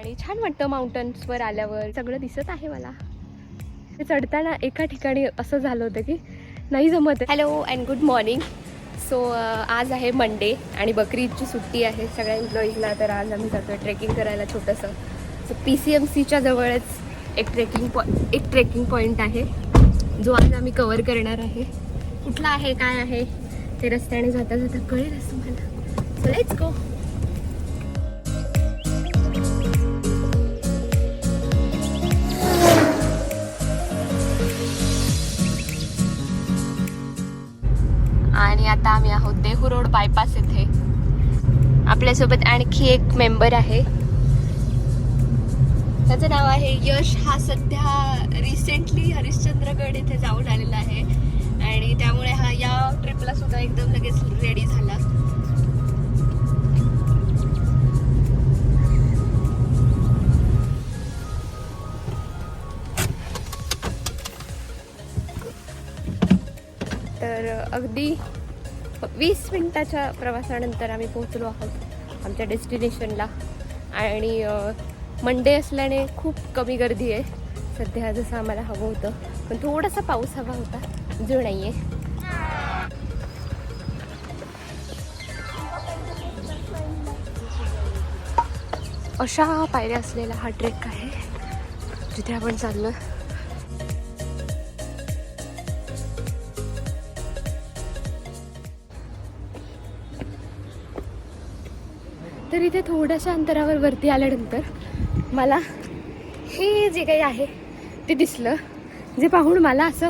आणि छान वाटतं माउंटन्सवर आल्यावर. सगळं दिसत आहे मला. ते चढताना एका ठिकाणी असं झालं होतं की नाही जमत hello and good morning so आज आहे मंडे आणि बकरी ईदची सुट्टी आहे सगळ्या एम्प्लॉईजला तर आज आम्ही जातो आहे ट्रेकिंग करायला छोटंसं. सो पी सी एम सीच्या जवळच एक ट्रेकिंग पॉ एक ट्रेकिंग पॉईंट आहे. जो आज आम्ही कवर करणार आहे. कुठला आहे काय आहे ते रस्त्याने जाता जाता कळेलच तुम्हाला. सो लेट्स गो आता आम्ही आहोत देहू रोड बायपास येथे. आपल्यासोबत आणखी एक मेंबर आहे. त्याचं नाव आहे यश. हा सध्या रिसेंटली हरिश्चंद्रगड इथे जाऊन आलेला आहे. आणि त्यामुळे हा या ट्रिपला सुद्धा एकदम लगेच रेडी झाला. तर अगदी वीस मिनिटाच्या प्रवासानंतर आम्ही पोहोचलो आहोत आमच्या डेस्टिनेशनला. आणि मंडे असल्याने खूप कमी गर्दी आहे. सध्या जसं आम्हाला हवं होतं. पण थोडासा पाऊस हवा होता. जो नाही आहे अशा पायऱ्या असलेला हा ट्रेक आहे जिथे आपण चाललो तर इथे थोड्याशा अंतरावर वरती आल्यानंतर मला हे जे काही आहे ते दिसलं जे पाहून मला असं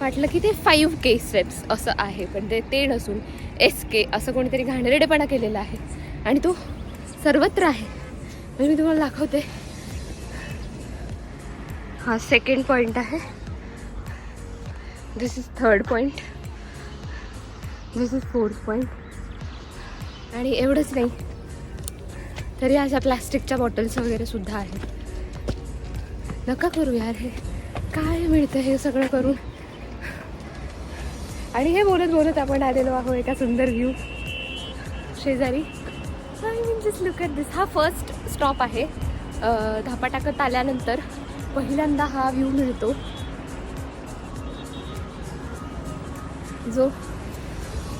वाटलं की ते फाईव्ह के स्टेप्स असं आहे. पण ते ते नसून एस के असं कोणीतरी घाणेरडेपणा केलेला आहे. आणि तो सर्वत्र आहे. म्हणजे मी तुम्हाला दाखवते. हा सेकंड पॉईंट आहे. This is third point this is fourth point आणि एवढंच नाही. तरी अशा प्लास्टिकच्या बॉटल्स वगैरे सुद्धा आहेत. नका करू यार हे. काय मिळतं हे सगळं करून? आणि हे बोलत बोलत आपण आलेलो आहो एका सुंदर व्ह्यू शेजारी. I mean just look at this हा फर्स्ट स्टॉप आहे. अं, धापा टाकत आल्यानंतर पहिल्यांदा हा व्ह्यू मिळतो. जो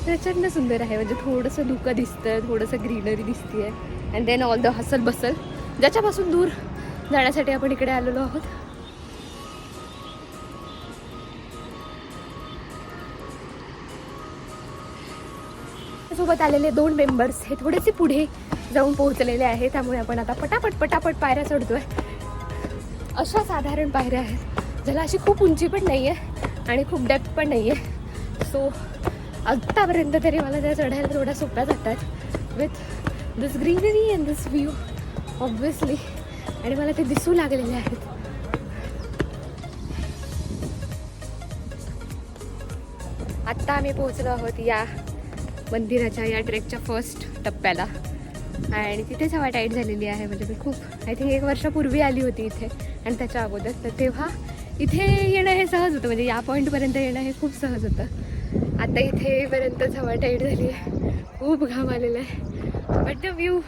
प्रचंड सुंदर आहे. म्हणजे थोडंसं धुकं दिसतं थोडंसं ग्रीनरी दिसते आहे and then all the hustle bustle ज्याच्यापासून दूर जाण्यासाठी आपण इकडे आलेलो आहोत. सोबत आलेले दोन मेंबर्स हे थोडेसे पुढे जाऊन पोहोचलेले आहे त्यामुळे आपण आता पटापट पटापट पायऱ्या चढतोय. अशा साधारण पायऱ्या आहेत. ज्याला अशी खूप उंची पण नाही आहे आणि खूप डेप्थ पण नाही आहे सो आत्तापर्यंत तरी मला त्या चढायला थोड्या सोप्या जातात. With this greenery and this view obviously आणि मला ते दिसू लागलेले आहेत. आत्ता आम्ही पोहोचलो आहोत या मंदिराच्या या ट्रेकच्या फर्स्ट टप्प्याला. आणि तिथेच हवा टाईट झालेली आहे. म्हणजे मी खूप आय थिंक एक वर्षापूर्वी आली होती इथे. आणि त्याच्या अगोदर तर तेव्हा इथे येणं हे सहज होतं. म्हणजे या पॉईंटपर्यंत येणं हे खूप सहज होतं. आता इथेपर्यंत हवा टाईट झाली आहे. खूप घाम आलेला आहे. बट द व्ह्यू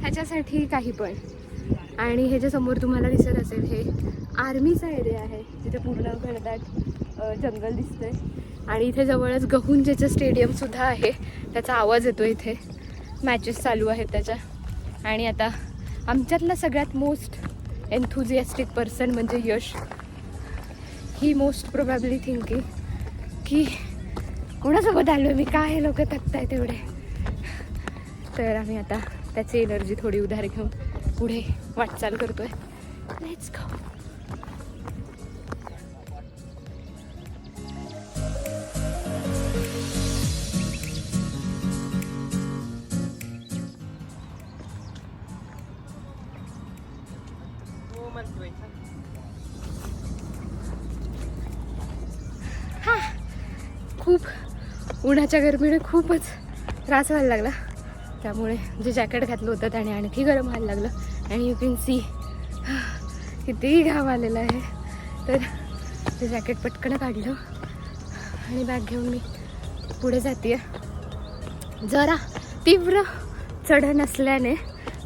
ह्याच्यासाठी काही पण. आणि ह्याच्यासमोर समोर तुम्हाला दिसत असेल हे आर्मीचा एरिया आहे. जिथे पूर्ण घनदाट जंगल दिसतंय. आणि इथे जवळच गहुंजेचं स्टेडियमसुद्धा आहे त्याचा आवाज येतो इथे. मॅचेस चालू आहेत त्याच्या. आणि आता आमच्यातला सगळ्यात मोस्ट एन्थुझियास्टिक पर्सन म्हणजे यश. ही मोस्ट प्रोबॅबली थिंकिंग की कोणासोबत आलो मी काय हे लोक थकताय तेवढे? तर आम्ही आता त्याची एनर्जी थोडी उधार घेऊन पुढे वाटचाल करतोय. लेट्स गो उन्हाच्या गरमीने खूपच त्रास व्हायला लागला. त्यामुळे जे जॅकेट घातलं होतं त्याने आणखी गरम व्हायला लागलं. आणि यू कॅन सी कितीही घाम आलेला आहे. तर ते जॅकेट पटकन काढलं आणि बॅग घेऊन मी पुढे जाते जरा तीव्र चढ नसल्याने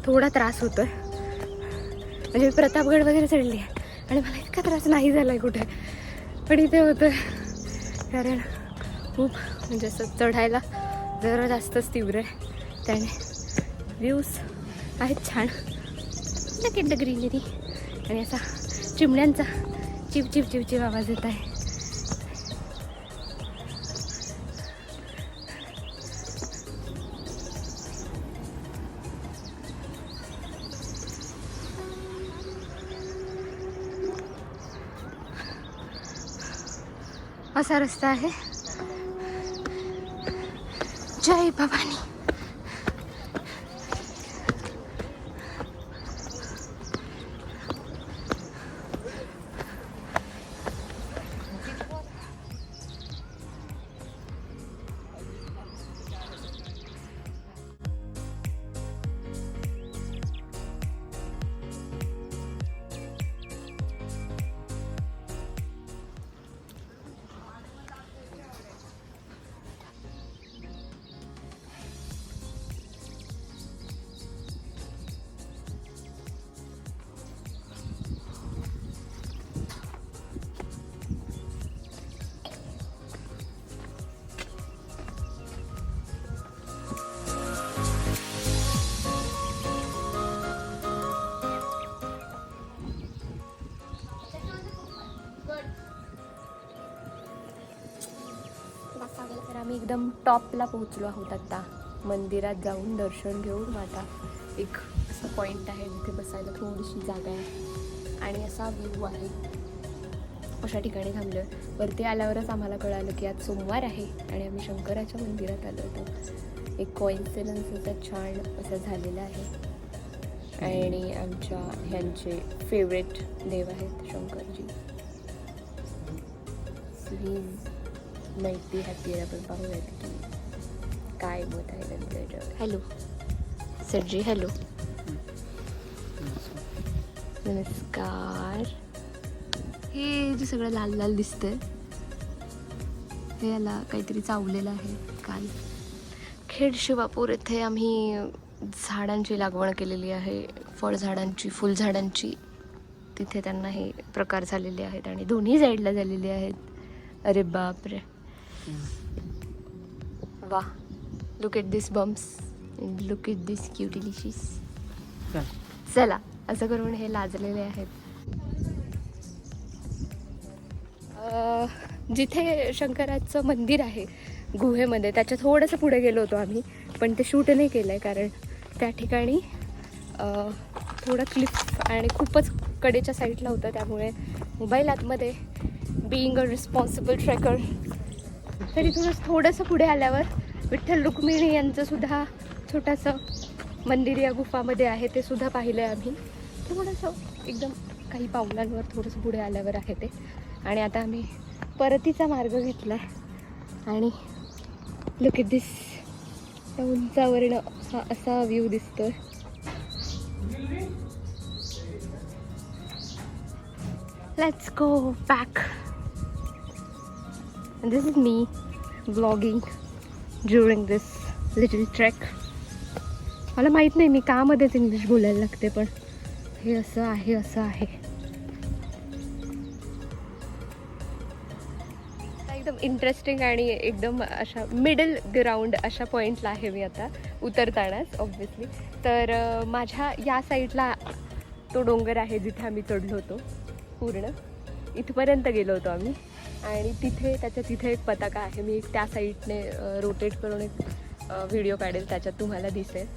थोडा त्रास होतोय. म्हणजे मी प्रतापगड वगैरे चढली आहे. आणि मला इतका त्रास नाही झाला आहे कुठे. पण इथे होतं कारण खूप म्हणजे असं चढायला जरा जास्तच तीव्र आहे. त्याने व्ह्यूज आहेत छान. नकेंड ग्रीनरी आणि असा चिमण्यांचा चिप चिप चिप चिप आवाज येत आहे. असा रस्ता आहे. జై భవానీ. एकदम टॉपला पोहोचलो आहोत आता. मंदिरात जाऊन दर्शन घेऊन मग आता एक असं पॉईंट आहे जिथे बसायला थोडीशी जागा आहे. आणि असा व्ह्यू आहे. अशा ठिकाणी थांबलो वरती आल्यावरच आम्हाला कळालं की आज सोमवार आहे आणि आम्ही शंकराच्या मंदिरात आलो होतो. एक कॉइन्सिडन्स असा छान असं झालेलं आहे. आणि आमच्या ह्यांचे फेवरेट देव आहेत शंकरजी. प्लीज माहिती हॅपी आपण पाहूयात की काय मत आहे त्यांचं याच्यावर हॅलो सरजी हॅलो नमस्कार. हे जे सगळं लाल लाल दिसतंय हे याला काहीतरी चावलेलं आहे काल. खेड शिवापूर येथे आम्ही झाडांची लागवड केलेली आहे फळझाडांची फुलझाडांची. तिथे त्यांना हे प्रकार झालेले आहेत आणि दोन्ही साईडला झालेले आहेत. अरे बापरे. वा look at this bums look at this क्युटिलिशिस चला असं करून हे लाजलेले आहेत. जिथे शंकराचं मंदिर आहे गुहेमध्ये त्याच्या थोडंसं पुढे गेलो होतो आम्ही पण ते शूट नाही केलं आहे कारण त्या ठिकाणी थोडं क्लिफ आणि खूपच कडेच्या साईडला होतं त्यामुळे मोबाईल आतमध्ये बिईंग अ रिस्पॉन्सिबल ट्रेकर तरी थोडंसं थोडंसं पुढे आल्यावर विठ्ठल रुक्मिणी यांचं सुद्धा छोटंसं मंदिर या गुफामध्ये आहे ते सुद्धा पाहिलं आहे आम्ही. थोडंसं एकदम काही पावलांवर थोडंसं पुढे आल्यावर आहे ते. आणि आता आम्ही परतीचा मार्ग घेतला आहे आणि लुक इट दिस त्या उंचावरनं हा असा व्ह्यू दिसतोय. Let's go back and this is मी vlogging during this little trek. मला माहीत नाही मी कामध्येच इंग्लिश बोलायला लागते पण हे असं आहे असं आहे. एकदम इंटरेस्टिंग आणि एकदम अशा मिडल ग्राउंड अशा पॉईंटला आहे मी आता उतरतानाच ऑब्व्हियसली तर माझ्या या साईडला तो डोंगर आहे जिथे आम्ही चढलो होतो पूर्ण. इथपर्यंत गेलो होतो आम्ही. आणि तिथे त्याच्या तिथे एक पताका आहे. मी एक त्या साईडने रोटेट करून एक व्हिडिओ काढेल. त्याच्यात तुम्हाला दिसेल.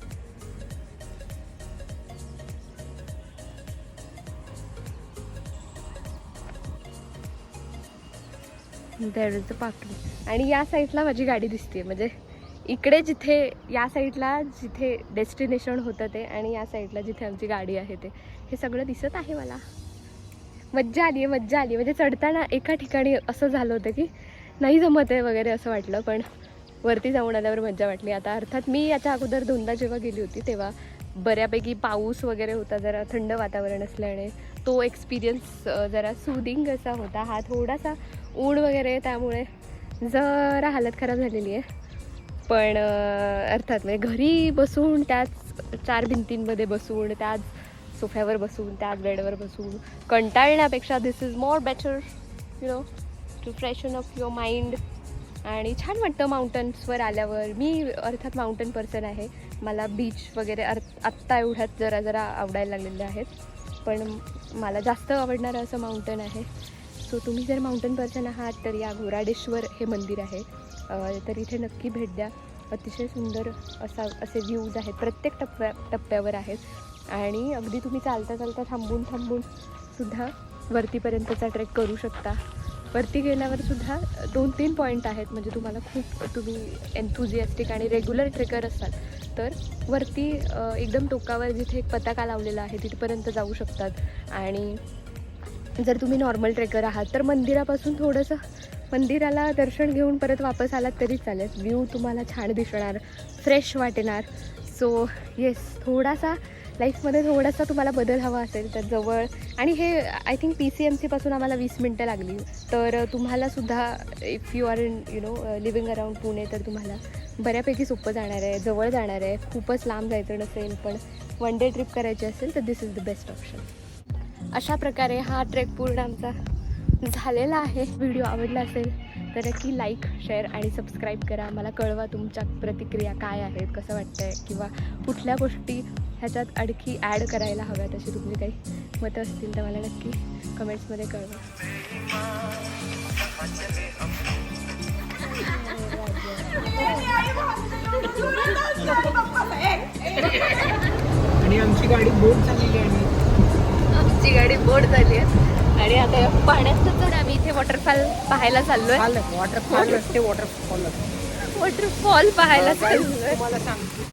इज पार्किंग आणि या साईडला माझी गाडी दिसते म्हणजे इकडे जिथे या साईडला जिथे डेस्टिनेशन होतं ते आणि या साईडला जिथे आमची गाडी आहे ते. हे सगळं दिसत आहे मला. मज्जा आली आहे मज्जा आली म्हणजे चढताना एका ठिकाणी असं झालं होतं की नाही जमत आहे वगैरे असं वाटलं पण वरती जाऊन आल्यावर मज्जा वाटली. आता अर्थात मी याच्या अगोदर दोनदा जेव्हा गेली होती तेव्हा बऱ्यापैकी पाऊस वगैरे होता जरा थंड वातावरण असल्याने. तो एक्सपिरियन्स जरा सुदिंग असा होता. हा थोडासा ऊन वगैरे त्यामुळे जरा हालत खराब झालेली आहे. पण अर्थात म्हणजे घरी बसून त्याच चार भिंतींमध्ये बसून त्याच सोफ्यावर बसून त्याच बेडवर बसून. कंटाळण्यापेक्षा this is more better you know to freshen off your mind आणि छान वाटतं माउंटन्सवर आल्यावर. मी अर्थात माउंटन पर्सन आहे. मला बीच वगैरे अर्थ आत्ता एवढ्यात जरा जरा आवडायला लागलेले आहेत. पण मला जास्त आवडणारं असं माउंटन आहे. सो तुम्ही जर माउंटन पर्सन आहात तर या घोराडेश्वर हे मंदिर आहे. तर इथे नक्की भेट द्या. अतिशय सुंदर असा असे व्ह्यूज आहेत. प्रत्येक टप्प्या टप्प्यावर आहेत. आणि अगदी तुम्ही चालता चालता थांबून थांबून सुद्धा वरतीपर्यंतचा ट्रेक करू शकता. वरती गेल्यावर सुद्धा दोन तीन पॉईंट आहेत. म्हणजे तुम्हाला खूप तुम्ही एन्थुझियास्टिक आणि रेग्युलर ट्रेकर असाल तर वरती एकदम टोकावर जिथे एक पताका लावलेला आहे तिथपर्यंत जाऊ शकतात. आणि जर तुम्ही नॉर्मल ट्रेकर आहात तर मंदिरापासून थोडंसं मंदिराला दर्शन घेऊन परत वापस आलात तरी चालेल. व्ह्यू तुम्हाला छान दिसणार फ्रेश वाटणार. सो येस थोडासा लाईफमध्ये थोडासा तुम्हाला बदल हवा असेल तर जवळ. आणि हे I think P C M सीपासून आम्हाला वीस मिनटं लागली. तर तुम्हालासुद्धा if you are in you know living around Pune तर तुम्हाला बऱ्यापैकी सोपं जाणार आहे जवळ जाणार आहे. खूपच लांब जायचं नसेल पण वन डे ट्रिप करायची असेल तर this is the best option अशा प्रकारे हा ट्रेक पूर्ण आमचा झालेला आहे. व्हिडिओ आवडला असेल तर नक्की लाईक शेअर आणि सबस्क्राईब करा. मला कळवा तुमच्या प्रतिक्रिया काय आहेत कसं वाटतंय किंवा कुठल्या गोष्टी ह्याच्यात आणखी ॲड करायला हव्यात अशी तुमची काही मतं असतील तर मला नक्की कमेंट्समध्ये कळवा. आणि आमची गाडी बोट चाललेली आहे. आमची गाडी बोट झाली आहे. आणि आता या पाण्यातच तर आम्ही इथे वॉटरफॉल पाहायला चाललोय. वॉटरफॉल असते वॉटरफॉल वॉटरफॉल पाहायला चाललोय. तुम्हाला सांगतो.